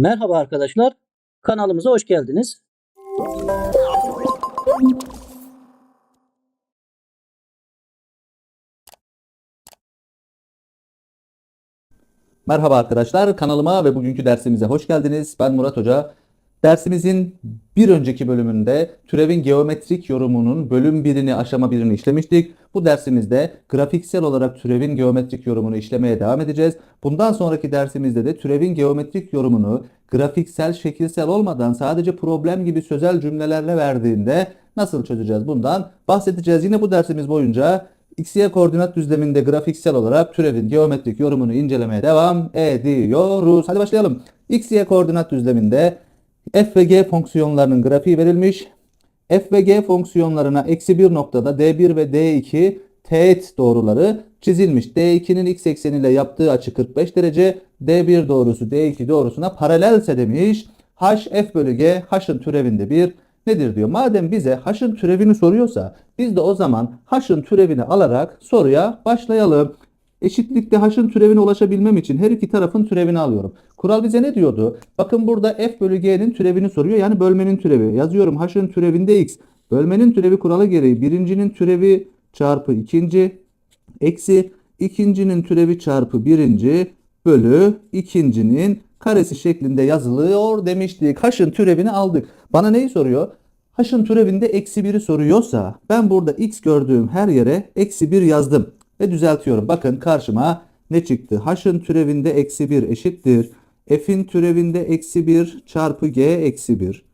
Merhaba arkadaşlar, kanalımıza hoş geldiniz. Merhaba arkadaşlar, kanalıma ve bugünkü dersimize hoş geldiniz. Ben Murat Hoca. Dersimizin bir önceki bölümünde türevin geometrik yorumunun bölüm birini, aşama birini işlemiştik. Bu dersimizde grafiksel olarak türevin geometrik yorumunu işlemeye devam edeceğiz. Bundan sonraki dersimizde de türevin geometrik yorumunu grafiksel, şekilsel olmadan sadece problem gibi sözel cümlelerle verdiğinde nasıl çözeceğiz bundan bahsedeceğiz. Yine bu dersimiz boyunca XY koordinat düzleminde grafiksel olarak türevin geometrik yorumunu incelemeye devam ediyoruz. Hadi başlayalım. XY koordinat düzleminde f ve g fonksiyonlarının grafiği verilmiş. f ve g fonksiyonlarına eksi bir noktada d1 ve d2 teğet doğruları çizilmiş. d2'nin x ekseniyle yaptığı açı 45 derece. d1 doğrusu d2 doğrusuna paralelse demiş. h f bölü g h'ın türevinde bir nedir diyor. Madem bize h'ın türevini soruyorsa biz de o zaman h'ın türevini alarak soruya başlayalım. Eşitlikte h'ın türevine ulaşabilmem için her iki tarafın türevini alıyorum. Kural bize ne diyordu? Bakın burada f bölü g'nin türevini soruyor. Yani bölmenin türevi. Yazıyorum h'ın türevinde x. Bölmenin türevi kuralı gereği birincinin türevi çarpı ikinci eksi ikincinin türevi çarpı birinci bölü ikincinin karesi şeklinde yazılıyor demiştik. H'ın türevini aldık. Bana neyi soruyor? H'ın türevinde eksi 1'i soruyorsa ben burada x gördüğüm her yere eksi 1 yazdım ve düzeltiyorum. Bakın karşıma ne çıktı? H'ın türevinde eksi 1 eşittir. F'in türevinde eksi 1 çarpı g eksi 1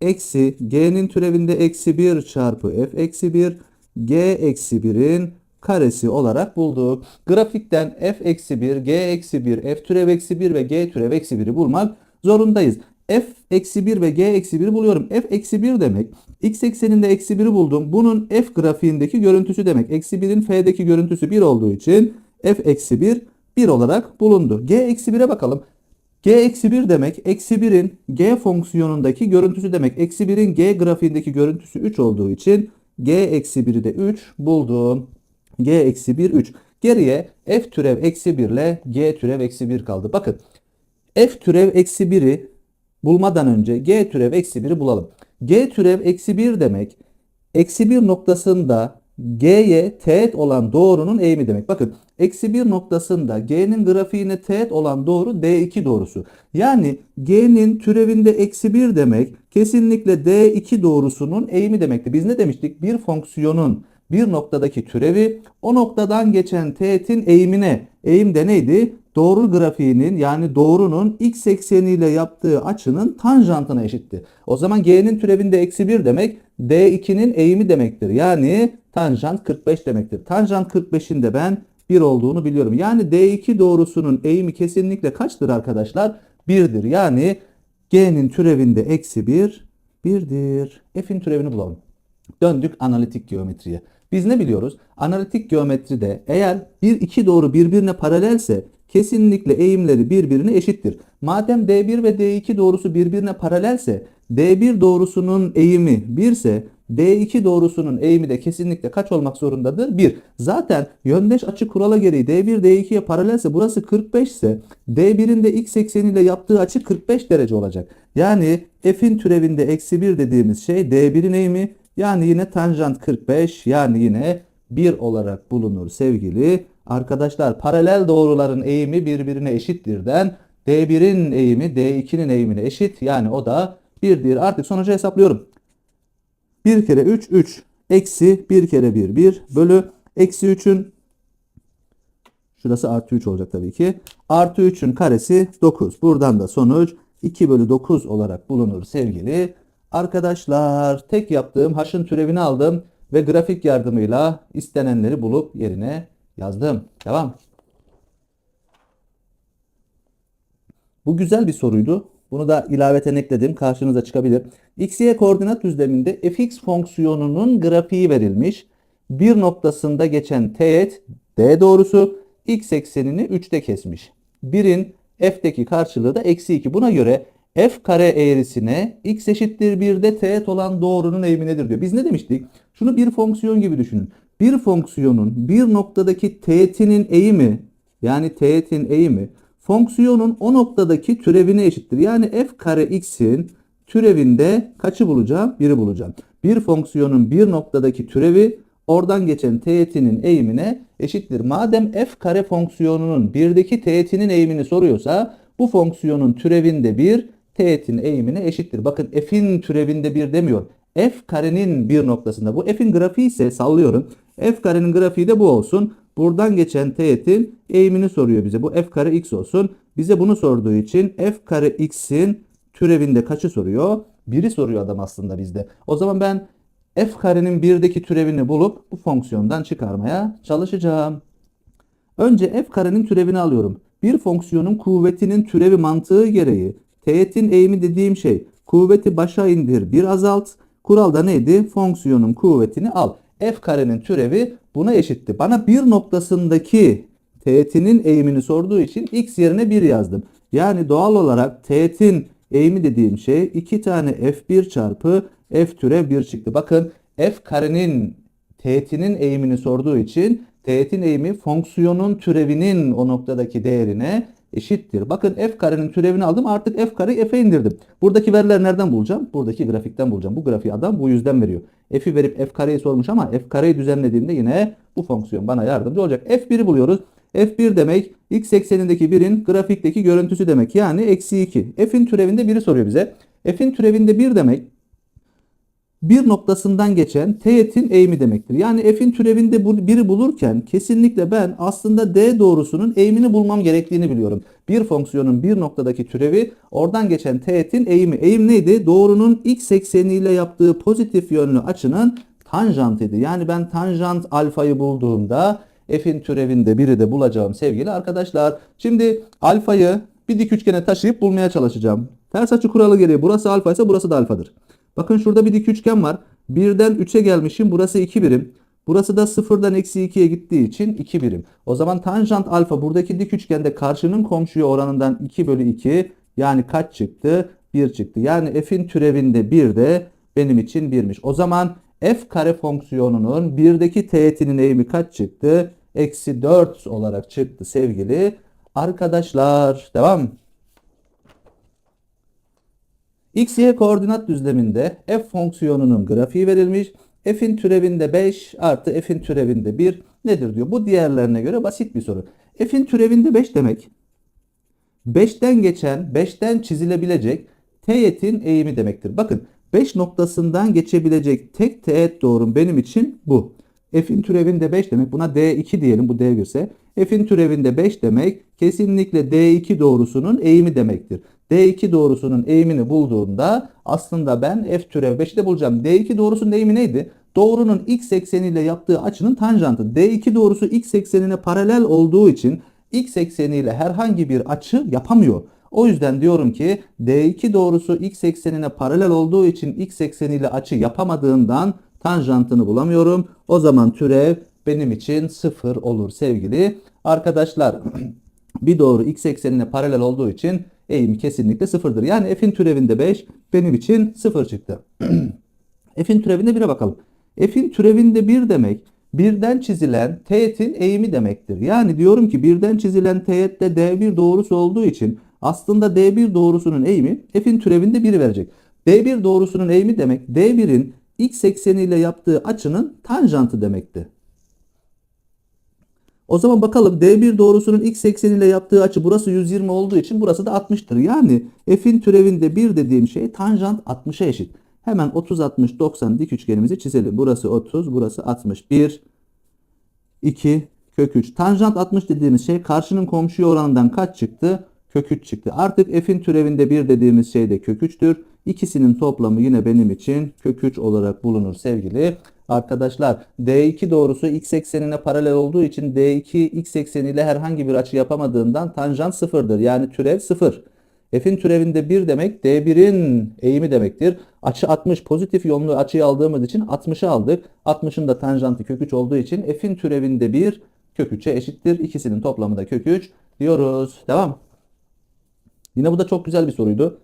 eksi g'nin türevinde eksi 1 çarpı f eksi 1 g eksi 1'in karesi olarak bulduk. Grafikten f eksi 1, g eksi 1, f türev eksi 1 ve g türev eksi 1'i bulmak zorundayız. F eksi 1 ve g eksi 1'i buluyorum. f eksi 1 demek x ekseninde eksi 1'i buldum. Bunun f grafiğindeki görüntüsü demek. Eksi 1'in f'deki görüntüsü 1 olduğu için f eksi 1 1 olarak bulundu. g eksi 1'e bakalım. G eksi 1 demek eksi 1'in G fonksiyonundaki görüntüsü demek. Eksi 1'in G grafiğindeki görüntüsü 3 olduğu için G eksi 1'i de 3 buldum. G eksi 1 3. Geriye F türev eksi 1 ile G türev eksi 1 kaldı. Bakın F türev eksi 1'i bulmadan önce G türev eksi 1'i bulalım. G türev eksi 1 demek eksi 1 noktasında G'ye teğet olan doğrunun eğimi demek. Bakın eksi 1 noktasında G'nin grafiğine teğet olan doğru D2 doğrusu. Yani G'nin türevinde eksi 1 demek kesinlikle D2 doğrusunun eğimi demekti. Biz ne demiştik? Bir fonksiyonun bir noktadaki türevi o noktadan geçen teğetin eğimine. Eğim de neydi? Doğru grafiğinin yani doğrunun x ekseniyle yaptığı açının tanjantına eşitti. O zaman g'nin türevinde eksi 1 demek d2'nin eğimi demektir. Yani tanjant 45 demektir. Tanjant 45'in de ben 1 olduğunu biliyorum. Yani d2 doğrusunun eğimi kesinlikle kaçtır arkadaşlar? 1'dir. Yani g'nin türevinde eksi 1 1'dir. F'in türevini bulalım. Döndük analitik geometriye. Biz ne biliyoruz? Analitik geometride eğer bir iki doğru birbirine paralelse kesinlikle eğimleri birbirine eşittir. Madem D1 ve D2 doğrusu birbirine paralelse D1 doğrusunun eğimi 1 ise D2 doğrusunun eğimi de kesinlikle kaç olmak zorundadır? 1. Zaten yöndeş açı kurala gereği D1 D2'ye paralelse burası 45 ise D1'in de x ekseniyle yaptığı açı 45 derece olacak. Yani f'in türevinde eksi 1 dediğimiz şey D1'in eğimi yani yine tanjant 45 yani yine 1 olarak bulunur sevgili arkadaşlar. Paralel doğruların eğimi birbirine eşittirden D1'in eğimi D2'nin eğimine eşit. Yani o da 1'dir. Artık sonucu hesaplıyorum. 1 kere 3 3 eksi 1 kere 1 1 bölü eksi 3'ün şurası artı 3 olacak tabii ki. Artı 3'ün karesi 9. Buradan da sonuç 2 bölü 9 olarak bulunur sevgili Arkadaşlar tek yaptığım h'ın türevini aldım ve grafik yardımıyla istenenleri bulup yerine yazdım. Devam. Bu güzel bir soruydu. Bunu da ilaveten ekledim. Karşınıza çıkabilir. X, Y koordinat düzleminde fx fonksiyonunun grafiği verilmiş. Bir noktasında geçen teğet D doğrusu x eksenini 3'te kesmiş. Birin f'deki karşılığı da eksi 2. Buna göre f kare eğrisine x eşittir 1'de teğet olan doğrunun eğimi nedir diyor. Biz ne demiştik? Şunu bir fonksiyon gibi düşünün. Bir fonksiyonun bir noktadaki teğetinin eğimi yani teğetin eğimi fonksiyonun o noktadaki türevine eşittir. Yani f kare x'in türevinde kaçı bulacağım? 1'i bulacağım. Bir fonksiyonun bir noktadaki türevi oradan geçen teğetinin eğimine eşittir. Madem f kare fonksiyonunun birdeki teğetinin eğimini soruyorsa bu fonksiyonun türevinde 1 teğetin eğimine eşittir. Bakın f'in türevinde 1 demiyor. f karenin bir noktasında. Bu f'in grafiği ise sallıyorum. f karenin grafiği de bu olsun. Buradan geçen teğetin eğimini soruyor bize. Bu f kare x olsun. Bize bunu sorduğu için f kare x'in türevinde kaçı soruyor? Biri soruyor adam aslında bizde. O zaman ben f karenin birdeki türevini bulup bu fonksiyondan çıkarmaya çalışacağım. Önce f karenin türevini alıyorum. Bir fonksiyonun kuvvetinin türevi mantığı gereği teğetin eğimi dediğim şey kuvveti başa indir bir azalt. Kuralda neydi? Fonksiyonun kuvvetini al. f karenin türevi buna eşitti. Bana bir noktasındaki teğetinin eğimini sorduğu için x yerine 1 yazdım. Yani doğal olarak teğetin eğimi dediğim şey 2 tane f1 çarpı f türev 1 çıktı. Bakın f karenin teğetinin eğimini sorduğu için teğetin eğimi fonksiyonun türevinin o noktadaki değerine eşittir. Bakın f karenin türevini aldım artık f kareyi f'e indirdim. Buradaki veriler nereden bulacağım? Buradaki grafikten bulacağım. Bu grafiği adam bu yüzden veriyor. f'i verip f kareyi sormuş ama f kareyi düzenlediğimde yine bu fonksiyon bana yardımcı olacak. f1'i buluyoruz. f1 demek x eksenindeki 1'in grafikteki görüntüsü demek. Yani eksi 2. f'in türevinde 1'i soruyor bize. f'in türevinde 1 demek bir noktasından geçen teğetin eğimi demektir. Yani f'in türevinde biri bulurken kesinlikle ben aslında d doğrusunun eğimini bulmam gerektiğini biliyorum. Bir fonksiyonun bir noktadaki türevi oradan geçen teğetin eğimi. Eğim neydi? Doğrunun x ekseniyle yaptığı pozitif yönlü açının tanjantıydı. Yani ben tanjant alfayı bulduğumda f'in türevinde biri de bulacağım sevgili arkadaşlar. Şimdi alfayı bir dik üçgene taşıyıp bulmaya çalışacağım. Ters açı kuralı gereği burası alfa ise burası da alfadır. Bakın şurada bir dik üçgen var. 1'den 3'e gelmişim. Burası 2 birim. Burası da 0'dan eksi 2'ye gittiği için 2 birim. O zaman tanjant alfa buradaki dik üçgende karşının komşuya oranından 2 bölü 2 yani kaç çıktı? 1 çıktı. Yani f'in türevinde 1 de benim için 1'miş. O zaman f kare fonksiyonunun 1'deki teğetinin eğimi kaç çıktı? Eksi 4 olarak çıktı sevgili arkadaşlar. Devam. X, Y koordinat düzleminde f fonksiyonunun grafiği verilmiş. F'in türevinde 5 artı f'in türevinde 1 nedir diyor. Bu diğerlerine göre basit bir soru. F'in türevinde 5 demek 5'ten geçen 5'ten çizilebilecek teğetin eğimi demektir. Bakın 5 noktasından geçebilecek tek teğet doğrum benim için bu. F'in türevinde 5 demek buna D2 diyelim bu D1 ise. F'in türevinde 5 demek kesinlikle D2 doğrusunun eğimi demektir. D2 doğrusunun eğimini bulduğumda aslında ben f türev 5'i de bulacağım. D2 doğrusunun eğimi neydi? Doğrunun x ekseniyle yaptığı açının tanjantı. D2 doğrusu x eksenine paralel olduğu için x ekseniyle herhangi bir açı yapamıyor. O yüzden diyorum ki D2 doğrusu x eksenine paralel olduğu için x ekseniyle açı yapamadığından tanjantını bulamıyorum. O zaman türev benim için sıfır olur sevgili arkadaşlar. bir doğru x eksenine paralel olduğu için eğimi kesinlikle sıfırdır. Yani f'in türevinde 5 benim için sıfır çıktı. f'in türevinde 1'e bakalım. f'in türevinde 1 demek birden çizilen teğetin eğimi demektir. Yani diyorum ki birden çizilen teğette D1 doğrusu olduğu için aslında D1 doğrusunun eğimi f'in türevinde 1 verecek. D1 doğrusunun eğimi demek D1'in x ekseniyle yaptığı açının tanjantı demekti. O zaman bakalım D1 doğrusunun x ekseniyle yaptığı açı burası 120 olduğu için burası da 60'tır. Yani f'in türevinde 1 dediğim şey tanjant 60'a eşit. Hemen 30 60 90 dik üçgenimizi çizelim. Burası 30, burası 60. 1 2 kök 3. Tanjant 60 dediğimiz şey karşının komşuya oranından kaç çıktı? Kök 3 çıktı. Artık f'in türevinde 1 dediğimiz şey de kök 3'tür. İkisinin toplamı yine benim için kök 3 olarak bulunur sevgili arkadaşlar. D2 doğrusu x eksenine paralel olduğu için D2 x ekseniyle herhangi bir açı yapamadığından tanjant sıfırdır. Yani türev sıfır. F'in türevinde 1 demek D1'in eğimi demektir. Açı 60 pozitif yönlü açıyı aldığımız için 60'ı aldık. 60'ın da tanjantı kök 3 olduğu için F'in türevinde 1 kök 3'e eşittir. İkisinin toplamı da kök 3 diyoruz. Devam. Yine bu da çok güzel bir soruydu.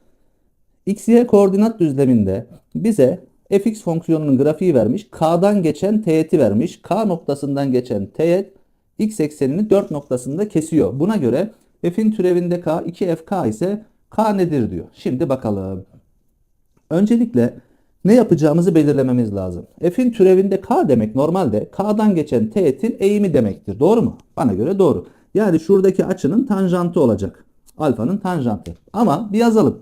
X, Y koordinat düzleminde bize fx fonksiyonunun grafiği vermiş. K'dan geçen teğeti vermiş. K noktasından geçen teğet x eksenini 4 noktasında kesiyor. Buna göre F'in türevinde k 2fk ise k nedir diyor. Şimdi bakalım. Öncelikle ne yapacağımızı belirlememiz lazım. F'in türevinde k demek normalde k'dan geçen teğetin eğimi demektir. Doğru mu? Bana göre doğru. Yani şuradaki açının tanjantı olacak. Alfanın tanjantı. Ama bir yazalım.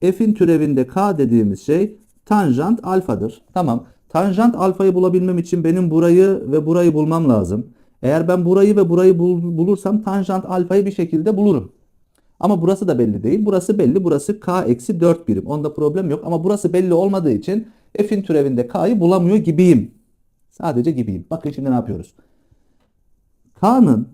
F'in türevinde k dediğimiz şey tanjant alfadır. Tamam. Tanjant alfayı bulabilmem için benim burayı ve burayı bulmam lazım. Eğer ben burayı ve burayı bul- bulursam tanjant alfayı bir şekilde bulurum. Ama burası da belli değil. Burası belli. Burası k eksi 4 birim. Onda problem yok. Ama burası belli olmadığı için f'in türevinde k'yı bulamıyor gibiyim. Sadece gibiyim. Bakın şimdi ne yapıyoruz? k'nın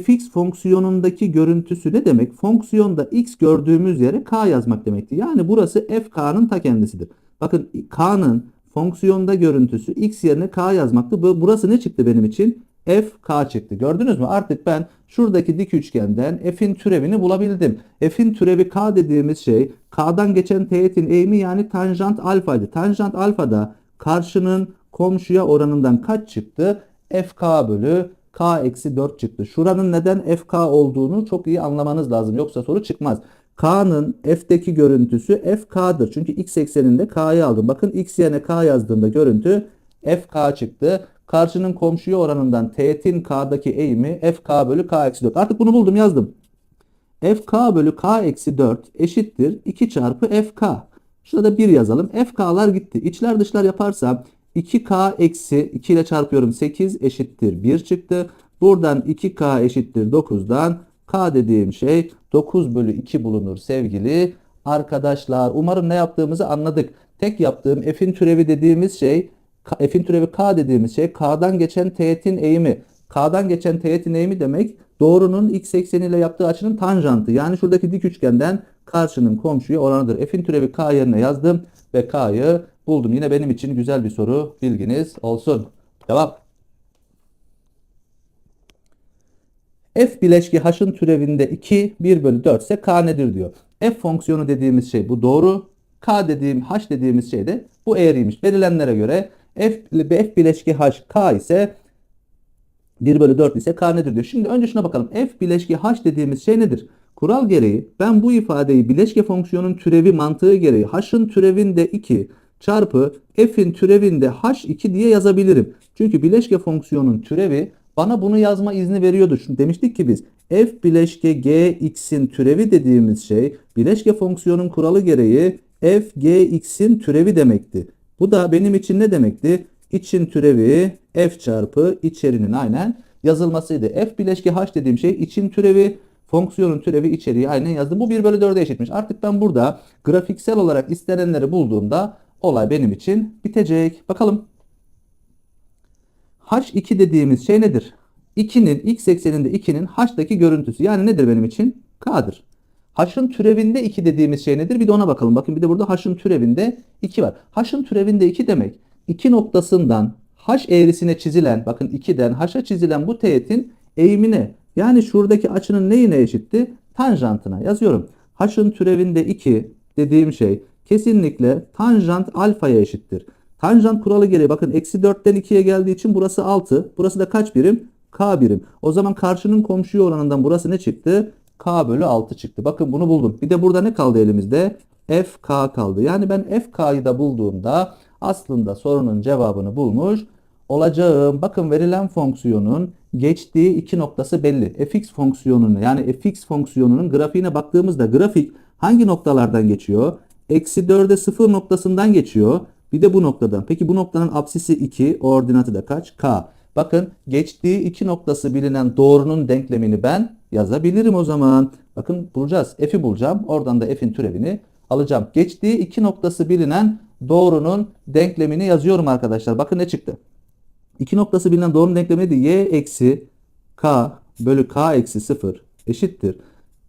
fx fonksiyonundaki görüntüsü ne demek? Fonksiyonda x gördüğümüz yere k yazmak demekti. Yani burası fk'nın ta kendisidir. Bakın k'nın fonksiyonda görüntüsü x yerine k yazmaktı. Bu- Burası ne çıktı benim için? fk çıktı. Gördünüz mü? Artık ben şuradaki dik üçgenden f'in türevini bulabildim. F'in türevi k dediğimiz şey k'dan geçen teğetin eğimi yani tanjant alfaydı. Tanjant alfada karşının komşuya oranından kaç çıktı? fk bölü k eksi 4 çıktı. Şuranın neden fk olduğunu çok iyi anlamanız lazım. Yoksa soru çıkmaz. K'nın f'teki görüntüsü fk'dır. Çünkü x ekseninde k'yı aldım. Bakın x yerine k yazdığımda görüntü fk çıktı. Karşının komşuya oranından teğetin k'daki eğimi fk bölü k eksi 4. Artık bunu buldum yazdım. fk bölü k eksi 4 eşittir 2 çarpı fk. Şurada 1 yazalım. fk'lar gitti. İçler dışlar yaparsam 2k eksi 2 ile çarpıyorum 8 eşittir 1 çıktı. Buradan 2k eşittir 9'dan k dediğim şey 9 bölü 2 bulunur sevgili arkadaşlar. Umarım ne yaptığımızı anladık. Tek yaptığım f'in türevi dediğimiz şey f'in türevi k dediğimiz şey k'dan geçen teğetin eğimi. K'dan geçen teğetin eğimi demek doğrunun x ekseniyle yaptığı açının tanjantı. Yani şuradaki dik üçgenden karşının komşuya oranıdır. F'in türevi k yerine yazdım ve k'yı buldum. Yine benim için güzel bir soru bilginiz olsun. Devam. F bileşki h'ın türevinde 2 1 bölü 4 ise k nedir diyor. F fonksiyonu dediğimiz şey bu doğru. K dediğim h dediğimiz şey de bu eğriymiş. Verilenlere göre F, F bileşki h k ise 1 bölü 4 ise k nedir diyor. Şimdi önce şuna bakalım. F bileşki h dediğimiz şey nedir? Kural gereği ben bu ifadeyi bileşke fonksiyonun türevi mantığı gereği h'ın türevinde 2 çarpı f'in türevinde h2 diye yazabilirim. Çünkü bileşke fonksiyonun türevi bana bunu yazma izni veriyordu. Şimdi demiştik ki biz f bileşke gx'in türevi dediğimiz şey bileşke fonksiyonun kuralı gereği f gx'in türevi demekti. Bu da benim için ne demekti? İçin türevi f çarpı içerinin aynen yazılmasıydı. F bileşke h dediğim şey için türevi fonksiyonun türevi içeriği aynen yazdım. Bu 1 bölü 4'e eşitmiş. Artık ben burada grafiksel olarak istenenleri bulduğumda olay benim için bitecek. Bakalım. H2 dediğimiz şey nedir? 2'nin x ekseninde 2'nin h'daki görüntüsü. Yani nedir benim için? K'dır. H'ın türevinde 2 dediğimiz şey nedir? Bir de ona bakalım. Bakın bir de burada h'ın türevinde 2 var. H'ın türevinde 2 demek 2 noktasından h eğrisine çizilen bakın 2'den h'a çizilen bu teğetin eğimine yani şuradaki açının neyine eşitti? Tanjantına yazıyorum. H'ın türevinde 2 dediğim şey kesinlikle tanjant alfaya eşittir. Tanjant kuralı gereği bakın eksi 4'ten 2'ye geldiği için burası 6. Burası da kaç birim? K birim. O zaman karşının komşuya oranından burası ne çıktı? K bölü 6 çıktı. Bakın bunu buldum. Bir de burada ne kaldı elimizde? FK kaldı. Yani ben FK'yı da bulduğumda aslında sorunun cevabını bulmuş olacağım. Bakın verilen fonksiyonun geçtiği iki noktası belli. fx fonksiyonunu yani fx fonksiyonunun grafiğine baktığımızda grafik hangi noktalardan geçiyor? Eksi 4'e 0 noktasından geçiyor. Bir de bu noktadan. Peki bu noktanın apsisi 2, ordinatı da kaç? K. Bakın geçtiği iki noktası bilinen doğrunun denklemini ben yazabilirim o zaman. Bakın bulacağız. F'i bulacağım. Oradan da f'in türevini alacağım. Geçtiği iki noktası bilinen doğrunun denklemini yazıyorum arkadaşlar. Bakın ne çıktı? İki noktası bilinen doğrunun denklemi neydi? y eksi k bölü k eksi 0 eşittir.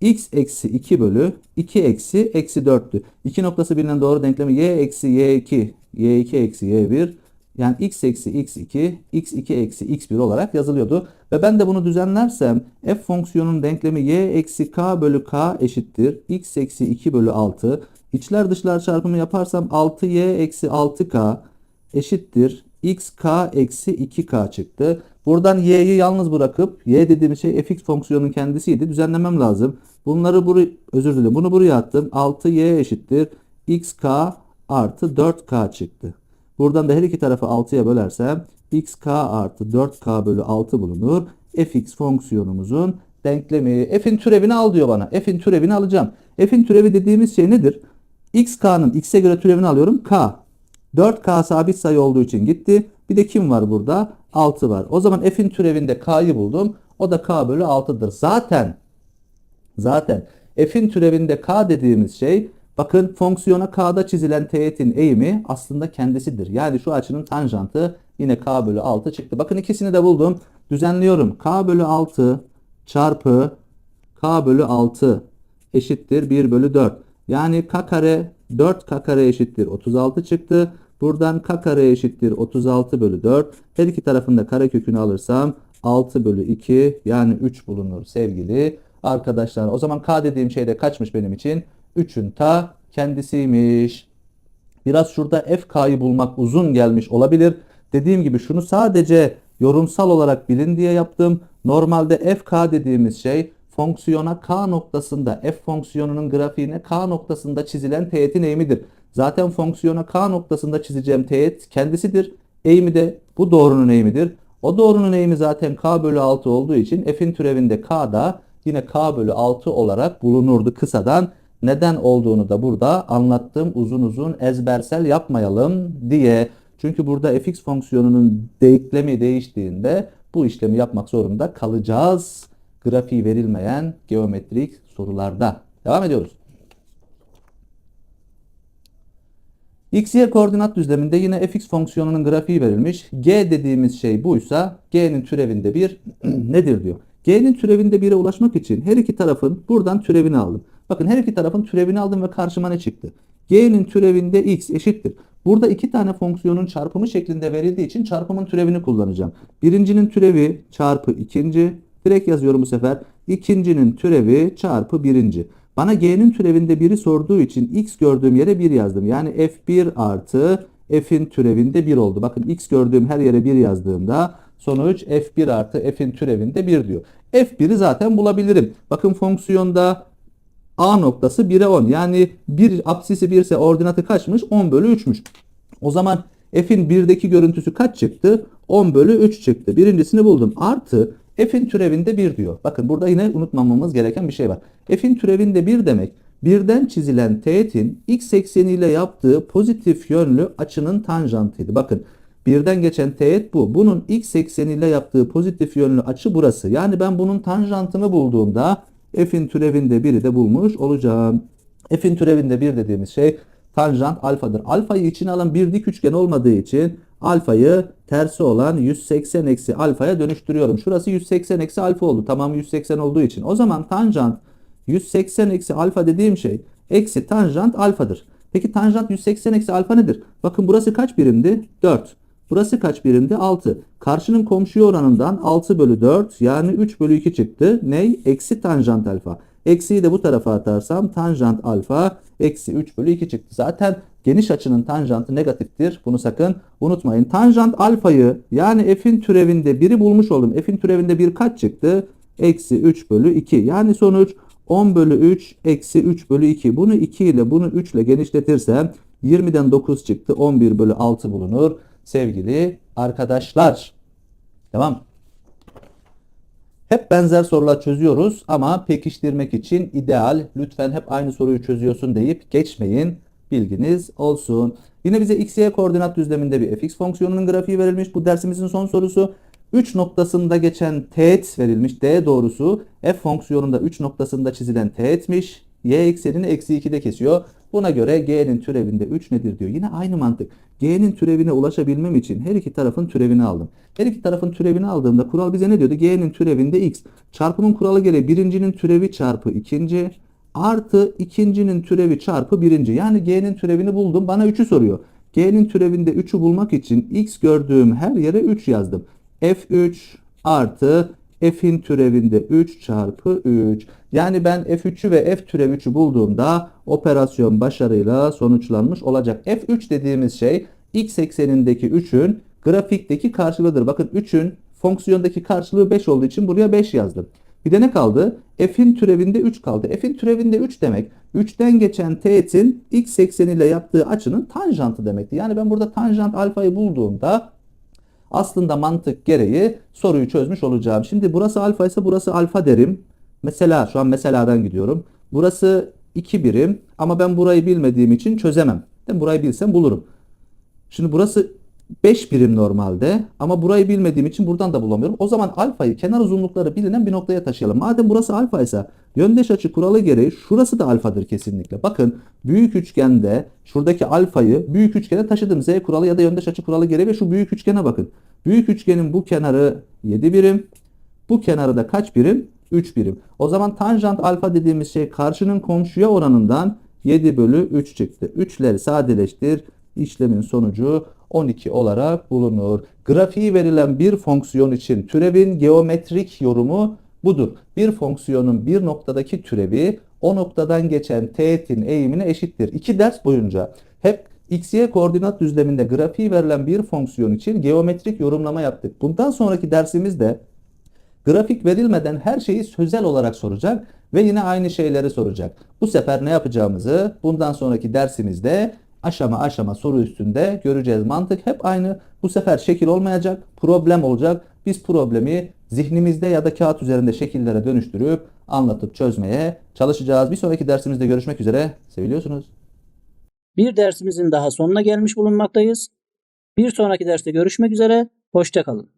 x eksi 2 bölü 2 eksi eksi 4'tü. İki noktası bilinen doğru denklemi y eksi y2 y2 eksi y1 yani x eksi x2 x2 eksi x1 olarak yazılıyordu. Ve ben de bunu düzenlersem f fonksiyonun denklemi y eksi k bölü k eşittir. x eksi 2 bölü 6. İçler dışlar çarpımı yaparsam 6y eksi 6k eşittir xk eksi 2k çıktı. Buradan y'yi yalnız bırakıp y dediğim şey fx fonksiyonunun kendisiydi. Düzenlemem lazım. Bunları buraya özür dilerim. Bunu buraya attım. 6y eşittir xk artı 4k çıktı. Buradan da her iki tarafı 6'ya bölersem xk artı 4k bölü 6 bulunur. fx fonksiyonumuzun denklemi. F'in türevini al diyor bana. F'in türevini alacağım. F'in türevi dediğimiz şey nedir? xk'nın x'e göre türevini alıyorum. k. 4k sabit sayı olduğu için gitti. Bir de kim var burada? 6 var. O zaman f'in türevinde k'yı buldum. O da k bölü 6'dır. Zaten zaten f'in türevinde k dediğimiz şey bakın fonksiyona k'da çizilen teğetin eğimi aslında kendisidir. Yani şu açının tanjantı yine k bölü 6 çıktı. Bakın ikisini de buldum. Düzenliyorum. k bölü 6 çarpı k bölü 6 eşittir 1 bölü 4. Yani k kare 4k kare eşittir 36 çıktı. Buradan k kare eşittir 36 bölü 4. Her iki tarafında kare kökünü alırsam 6 bölü 2 yani 3 bulunur sevgili arkadaşlar. O zaman k dediğim şey de kaçmış benim için? 3'ün ta kendisiymiş. Biraz şurada fk'yı bulmak uzun gelmiş olabilir. Dediğim gibi şunu sadece yorumsal olarak bilin diye yaptım. Normalde fk dediğimiz şey fonksiyona k noktasında f fonksiyonunun grafiğine k noktasında çizilen teğetin eğimidir. Zaten fonksiyona k noktasında çizeceğim teğet kendisidir. Eğimi de bu doğrunun eğimidir. O doğrunun eğimi zaten k bölü 6 olduğu için f'in türevinde k da yine k bölü 6 olarak bulunurdu kısadan. Neden olduğunu da burada anlattım. Uzun uzun ezbersel yapmayalım diye. Çünkü burada fx fonksiyonunun denklemi değiştiğinde bu işlemi yapmak zorunda kalacağız. Grafiği verilmeyen geometrik sorularda. Devam ediyoruz. X, Y koordinat düzleminde yine fx fonksiyonunun grafiği verilmiş. G dediğimiz şey buysa G'nin türevinde bir nedir diyor. G'nin türevinde 1'e ulaşmak için her iki tarafın buradan türevini aldım. Bakın her iki tarafın türevini aldım ve karşıma ne çıktı? G'nin türevinde x eşittir. Burada iki tane fonksiyonun çarpımı şeklinde verildiği için çarpımın türevini kullanacağım. Birincinin türevi çarpı ikinci. Direkt yazıyorum bu sefer. İkincinin türevi çarpı birinci. Bana g'nin türevinde 1'i sorduğu için x gördüğüm yere 1 yazdım. Yani f1 artı f'in türevinde 1 oldu. Bakın x gördüğüm her yere 1 yazdığımda sonuç f1 artı f'in türevinde 1 diyor. f1'i zaten bulabilirim. Bakın fonksiyonda a noktası 1'e 10. Yani 1 apsisi 1 ise ordinatı kaçmış? 10 bölü 3'müş. O zaman f'in 1'deki görüntüsü kaç çıktı? 10 bölü 3 çıktı. Birincisini buldum. Artı f'in türevinde 1 diyor. Bakın burada yine unutmamamız gereken bir şey var. f'in türevinde 1 demek birden çizilen teğetin x ekseniyle yaptığı pozitif yönlü açının tanjantıydı. Bakın birden geçen teğet bu. Bunun x ekseniyle yaptığı pozitif yönlü açı burası. Yani ben bunun tanjantını bulduğumda f'in türevinde 1'i de bulmuş olacağım. f'in türevinde 1 dediğimiz şey tanjant alfadır. Alfayı içine alan bir dik üçgen olmadığı için alfayı tersi olan 180 eksi alfaya dönüştürüyorum. Şurası 180 eksi alfa oldu. Tamam 180 olduğu için. O zaman tanjant 180 eksi alfa dediğim şey eksi tanjant alfadır. Peki tanjant 180 eksi alfa nedir? Bakın burası kaç birimdi? 4. Burası kaç birimdi? 6. Karşının komşuya oranından 6 bölü 4 yani 3 bölü 2 çıktı. Ney? Eksi tanjant alfa. Eksiyi de bu tarafa atarsam tanjant alfa eksi 3 bölü 2 çıktı. Zaten geniş açının tanjantı negatiftir. Bunu sakın unutmayın. Tanjant alfayı yani f'in türevinde 1'i bulmuş oldum. F'in türevinde 1 kaç çıktı? Eksi 3 bölü 2. Yani sonuç 10 bölü 3 eksi 3 bölü 2. Bunu 2 ile bunu 3 ile genişletirsem 20'den 9 çıktı. 11 bölü 6 bulunur. Sevgili arkadaşlar. Tamam. Hep benzer sorular çözüyoruz ama pekiştirmek için ideal. Lütfen hep aynı soruyu çözüyorsun deyip geçmeyin. Bilginiz olsun. Yine bize x, y koordinat düzleminde bir fx fonksiyonunun grafiği verilmiş. Bu dersimizin son sorusu. 3 noktasında geçen teğet verilmiş. D doğrusu f fonksiyonunda 3 noktasında çizilen teğetmiş. Y eksenini eksi 2'de kesiyor. Buna göre g'nin türevinde 3 nedir diyor. Yine aynı mantık. G'nin türevine ulaşabilmem için her iki tarafın türevini aldım. Her iki tarafın türevini aldığımda kural bize ne diyordu? G'nin türevinde x. Çarpımın kuralı gereği birincinin türevi çarpı ikinci artı ikincinin türevi çarpı birinci. Yani g'nin türevini buldum. Bana 3'ü soruyor. G'nin türevinde 3'ü bulmak için x gördüğüm her yere 3 yazdım. f3 artı f'in türevinde 3 çarpı 3. Yani ben f3'ü ve f türev 3'ü bulduğumda operasyon başarıyla sonuçlanmış olacak. f3 dediğimiz şey x eksenindeki 3'ün grafikteki karşılığıdır. Bakın 3'ün fonksiyondaki karşılığı 5 olduğu için buraya 5 yazdım. Bir de ne kaldı? F'in türevinde 3 kaldı. F'in türevinde 3 demek 3'ten geçen teğetin x ekseniyle yaptığı açının tanjantı demekti. Yani ben burada tanjant alfayı bulduğumda aslında mantık gereği soruyu çözmüş olacağım. Şimdi burası alfa ise burası alfa derim. Mesela şu an meseladan gidiyorum. Burası 2 birim ama ben burayı bilmediğim için çözemem. Ben burayı bilsem bulurum. Şimdi burası 5 birim normalde ama burayı bilmediğim için buradan da bulamıyorum. O zaman alfayı kenar uzunlukları bilinen bir noktaya taşıyalım. Madem burası alfa ise yöndeş açı kuralı gereği şurası da alfadır kesinlikle. Bakın büyük üçgende şuradaki alfayı büyük üçgene taşıdım. Z kuralı ya da yöndeş açı kuralı gereği ve şu büyük üçgene bakın. Büyük üçgenin bu kenarı 7 birim. Bu kenarı da kaç birim? 3 birim. O zaman tanjant alfa dediğimiz şey karşının komşuya oranından 7 bölü 3 çıktı. 3'leri sadeleştir. İşlemin sonucu 12 olarak bulunur. Grafiği verilen bir fonksiyon için türevin geometrik yorumu budur. Bir fonksiyonun bir noktadaki türevi o noktadan geçen teğetin eğimine eşittir. İki ders boyunca hep x, y koordinat düzleminde grafiği verilen bir fonksiyon için geometrik yorumlama yaptık. Bundan sonraki dersimizde Grafik verilmeden her şeyi sözel olarak soracak ve yine aynı şeyleri soracak. Bu sefer ne yapacağımızı bundan sonraki dersimizde aşama aşama soru üstünde göreceğiz. Mantık hep aynı. Bu sefer şekil olmayacak, problem olacak. Biz problemi zihnimizde ya da kağıt üzerinde şekillere dönüştürüp anlatıp çözmeye çalışacağız. Bir sonraki dersimizde görüşmek üzere. Seviliyorsunuz. Bir dersimizin daha sonuna gelmiş bulunmaktayız. Bir sonraki derste görüşmek üzere. Hoşçakalın.